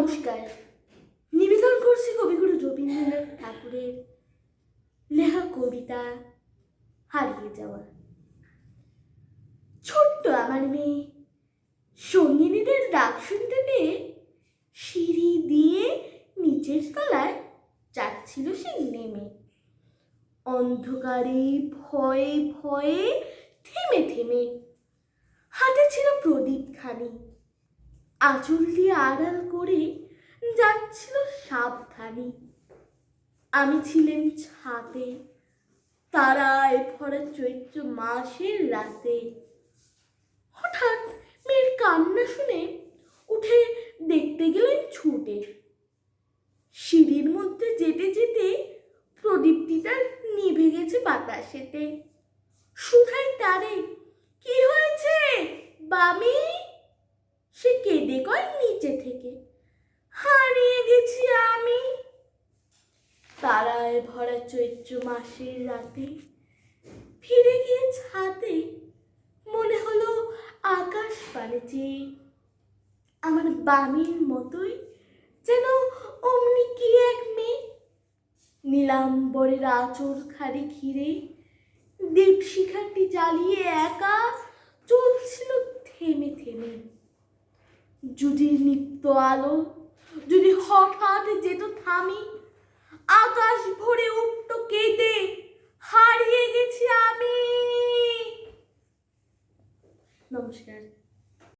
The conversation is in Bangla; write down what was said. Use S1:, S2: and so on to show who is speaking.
S1: নমস্কার। নিবেদন করছি কবিগুরু রবীন্দ্রনাথ ঠাকুরের লেখা কবিতা হারিয়ে যাওয়া। ছোট্ট আমার মেয়ে, সঙ্গিনীদের ডাক শুনতে পেয়ে সিঁড়ি দিয়ে নিচের তলায় যাচ্ছিল সে নেমে। অন্ধকারে ভয়ে ভয়ে থেমে থেমে হাতে ছিল প্রদীপ খানি আঁচল দিয়ে আড়াল করে যাচ্ছিল সাবধানে। আমি ছিলেন ছাদে, তারায় ভরা চৈত্র মাসের রাতে। হঠাৎ মেয়ের কান্না শুনে উঠে দেখতে গেলেন ছুটে। সিঁড়ির মধ্যে যেতে যেতে প্রদীপটি তার নিভে গেছে বাতাসেতে। সুধাই তারে কি হয়েছে বামি সে কেঁদে নিচে থেকে হারিয়ে গেছি আমি। তারায় ভরা চৈত্র মাসের রাতে ফিরে গিয়ে ছাদে মনে হলো আকাশ পানে যে আমার বামির মতোই যেন অমনি কি এক মেয়ে। নীলাম্বরের আচর খাড়ি ঘিরে দীপশিখাটি জ্বালিয়ে একা চলছিল থেমে থেমে। যদি নিত্য আলো, যদি হঠাৎ যেত থামি, আকাশ ভরে উঠত কেঁদে, হারিয়ে গেছি আমি। নমস্কার।